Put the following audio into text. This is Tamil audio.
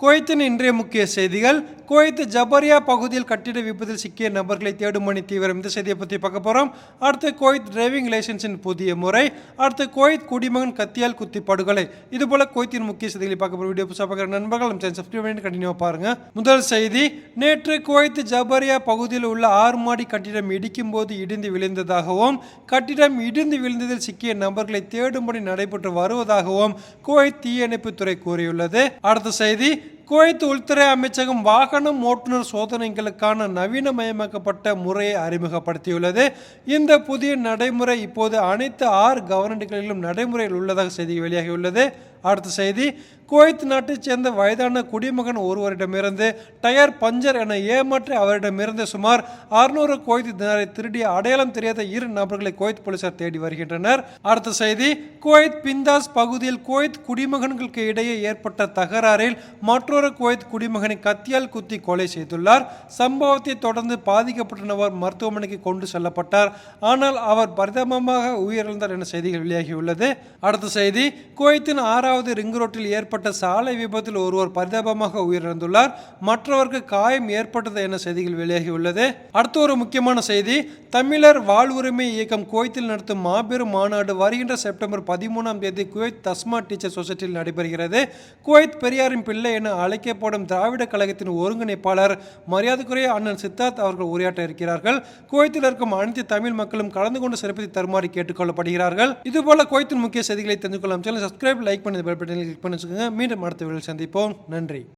குவைத்தின் இன்றைய முக்கிய செய்திகள். குவைத்து ஜபரியா பகுதியில் கட்டிட விபத்தில் சிக்கிய நபர்களை தேடும் பணி தீவிரம். இந்த செய்தியை பற்றி பார்க்க போகிறோம் அடுத்து குவைத் டிரைவிங் லைசன்ஸின் புதிய முறை. அடுத்து குவைத் குடிமகன் கத்தியால் குத்தி படுகொலை. இது போல குவைத்தின் முக்கிய செய்திகளை பார்க்க போகிற வீடியோ புதுசாக பார்க்குற நண்பர்கள் நம்ம சப்ஸ்கிரைப் பண்ணி கண்டினியூவாக பாருங்க. முதல் செய்தி நேற்று குவைத்து ஜபரியா பகுதியில் உள்ள ஆறு மாடி கட்டிடம் இடிக்கும் போது இடிந்து விழுந்ததாகவும் கட்டிடம் இடிந்து விழுந்ததில் சிக்கிய நபர்களை தேடும்படி நடைபெற்று வருவதாகவும் குவைத் தீயணைப்புத்துறை கூறியுள்ளது. அடுத்த செய்தி குவைத் உள்துறை அமைச்சகம் வாகனம் ஓட்டுநர் சோதனைகளுக்கான நவீனமயமாக்கப்பட்ட முறையை அறிமுகப்படுத்தியுள்ளது. இந்த புதிய நடைமுறை இப்போது அனைத்து ஆறு கவர்னர்களிலும் நடைமுறையில் உள்ளதாக செய்தி வெளியாகியுள்ளது. அடுத்த செய்தி குவைத் நாட்டைச் சேர்ந்த வயதான குடிமகன் ஒருவரிடமிருந்து டயர் பஞ்சர் என ஏமாற்றி அவரிடமிருந்து சுமார் அறுநூறு குவைத் தினாரை திருடிய அடையாளம் தெரியாத இரு நபர்களை குவைத் போலீசார் தேடி வருகின்றனர். அடுத்த செய்தி குவைத் பிந்தாஸ் பகுதியில் குவைத் குடிமகன்களுக்கு இடையே ஏற்பட்ட தகராறில் மற்றொரு குவைத் குடிமகனை கத்தியால் குத்தி கொலை செய்துள்ளார். சம்பவத்தை தொடர்ந்து பாதிக்கப்பட்ட நபர் மருத்துவமனைக்கு கொண்டு செல்லப்பட்டார். ஆனால் அவர் பரிதாபமாக உயிரிழந்தார் என செய்திகள் வெளியாகியுள்ளது. அடுத்த செய்தி குவைத்தின் ஆறாவது ரிங் ரோட்டில் ஏற்பட்ட சாலை விபத்தில் ஒருவர் பரிதாபமாக உயிரிழந்துள்ளார். மற்றவருக்கு காயம் ஏற்பட்டது என செய்திகள் வெளியாகியுள்ளது. அடுத்த ஒரு முக்கியமான செய்தி தமிழர் வாழ்வுரிமை இயக்கம் குவைத்தில் நடத்தும் மாபெரும் மாநாடு வருகின்ற செப்டம்பர் பதிமூணாம் தேதி குவைத் தஸ்மா டீச்சர் சொசைட்டியில் நடைபெறுகிறது. குவைத் பெரியாரின் பிள்ளை என அழைக்கப்படும் திராவிட கழகத்தின் ஒருங்கிணைப்பாளர் மரியாதைக்குரிய அண்ணன் சித்தார்த் அவர்கள் உரையாற்ற இருக்கிறார்கள். குவைத்தில் இருக்கும் அனைத்து தமிழ் மக்களும் கலந்து கொண்டு சிறப்பித்து தருமாறு கேட்டுக்கொள்ளப்படுகிறார்கள். இதுபோல குவைத்தின் முக்கிய செய்திகளை தெரிந்து கொள்ளலாம். சேனல் சப்ஸ்கிரைப் லைக் பண்ணி பெல் பட்டனில் கிளிக் பண்ணி வச்சுக்கோங்க. மீண்டும் அடுத்த வீடியோவில் சந்திப்போம். நன்றி.